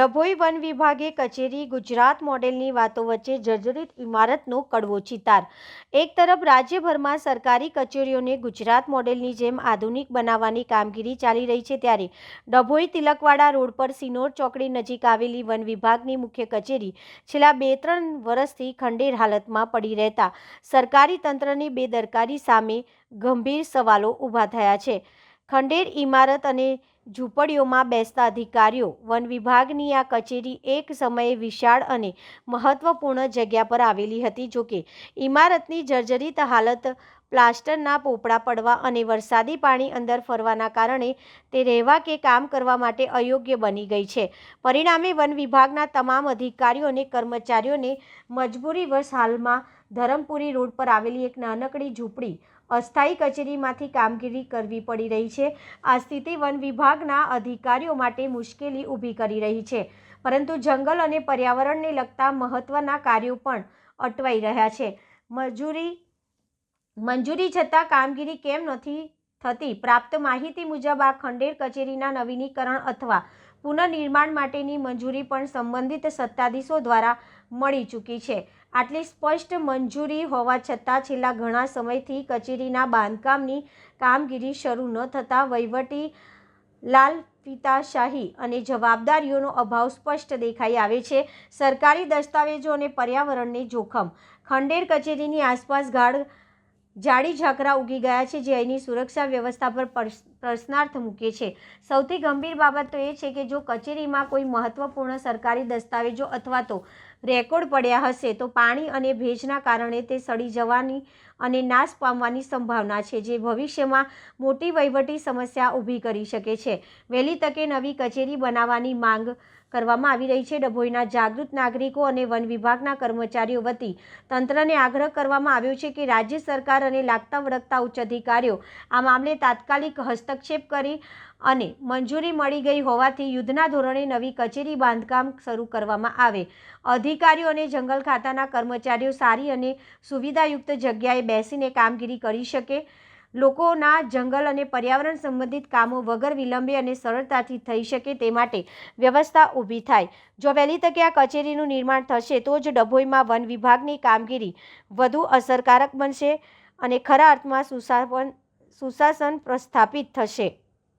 Dabhoi one વિભાગે કચેરી ગુજરાત મોડેલની વાતો વચ્ચે જર્જરિત ઇમારતનો કડવો ચિતાર. એક તરફ રાજ્યભરમાં સરકારી કચેરીઓને ગુજરાત મોડેલની જેમ આધુનિક બનાવવાની કામગીરી ચાલી રહી છે ત્યારે ડભોઈ તિલકવાડા રોડ પર સિનોર ચોકડી નજીક આવેલી વન વિભાગની મુખ્ય કચેરી છેલ્લા બે ત્રણ વર્ષથી ખંડેર હાલતમાં પડી રહેતા સરકારી તંત્રની બેદરકારી સામે ગંભીર સવાલો ઊભા થયા છે. ખંડેર ઇમારત અને ઝૂંપડીઓમાં બેસતા અધિકારીઓ, વન વિભાગની આ કચેરી એક સમયે વિશાળ અને મહત્વપૂર્ણ જગ્યા પર આવેલી હતી. જોકે ઇમારતની જર્જરિત હાલત પ્લાસ્ટરના પોપડા પડવા અને વરસાદી પાણી અંદર ફરવાના કારણે તે રહેવા કે કામ કરવા માટે અયોગ્ય બની ગઈ છે. પરિણામે, વન વિભાગના તમામ અધિકારીઓ અને કર્મચારીઓને મજબૂરીવશ હાલમાં ધરમપુરી રોડ પર આવેલી એક નાનકડી ઝૂંપડી અસ્થાયી કચેરીમાંથી કામગીરી કરવી પડી રહી છે. આ સ્થિતિ વન વિભાગના અધિકારીઓ માટે મુશ્કેલી ઊભી કરી રહી છે. પરંતુ જંગલ અને પર્યાવરણને લગતા મહત્ત્વના કાર્યો પણ અટવાઈ રહ્યા છે. મજૂરી, મંજૂરી છતાં કામગીરી કેમ નથી થતી પ્રાપ્ત માહિતી મુજબ આ ખંડેર કચેરીના નવીનીકરણ અથવા પુનઃનિર્માણ માટેની મંજૂરી પણ સંબંધિત સત્તાધીશો દ્વારા મળી ચૂકી છે. આટલી સ્પષ્ટ મંજૂરી હોવા છતાં છેલ્લા ઘણા સમયથી કચેરીના બાંધકામની કામગીરી શરૂ ન થતાં વહીવટી લાલ પિતાશાહી અને જવાબદારીઓનો અભાવ સ્પષ્ટ દેખાઈ આવે છે. સરકારી દસ્તાવેજો અને પર્યાવરણને જોખમ. ખંડેર કચેરીની આસપાસ ગાઢ જાડી ઝાકરા ઉગી ગયા છે. જે અહીંની સુરક્ષા વ્યવસ્થા પર પ્રશ્નાર્થ મૂકે છે. સૌથી ગંભીર બાબત તો એ છે કે જો કચેરીમાં કોઈ મહત્વપૂર્ણ સરકારી દસ્તાવેજો અથવા તો રેકોર્ડ પડ્યા હશે, તો પાણી અને ભેજના કારણે તે સડી જવાની અને નાશ પામવાની સંભાવના છે, જે ભવિષ્યમાં મોટી વહીવટી સમસ્યા ઊભી કરી શકે છે. વહેલી તકે નવી કચેરી બનાવવાની માંગ કરવામાં આવી રહી છે. ડભોઈના જાગૃત નાગરિકો અને વન વિભાગના કર્મચારીઓ વતી તંત્રને આગ્રહ કરવામાં આવ્યો છે કે રાજ્ય સરકાર અને લાગતા વળગતા ઉચ્ચ અધિકારીઓ આ મામલે તાત્કાલિક હસ્તક્ષેપ કરી અને મંજૂરી મળી ગઈ હોવાથી યુદ્ધના ધોરણે નવી કચેરી બાંધકામ શરૂ કરવામાં આવે. અધિકારીઓ અને જંગલ ખાતાના કર્મચારીઓ સારી અને સુવિધાયુક્ત જગ્યાએ બેસીને કામગીરી કરી શકે. લોકોના જંગલ અને પર્યાવરણ સંબંધિત કામો વગર વિલંબે અને સરળતાથી થઈ શકે તે માટે વ્યવસ્થા ઊભી થાય. જો વહેલી તકે આ કચેરીનું નિર્માણ થશે, તો જ ડભોઈમાં વન વિભાગની કામગીરી વધુ અસરકારક બનશે અને ખરા અર્થમાં સુશાસન સુશાસન પ્રસ્થાપિત થશે.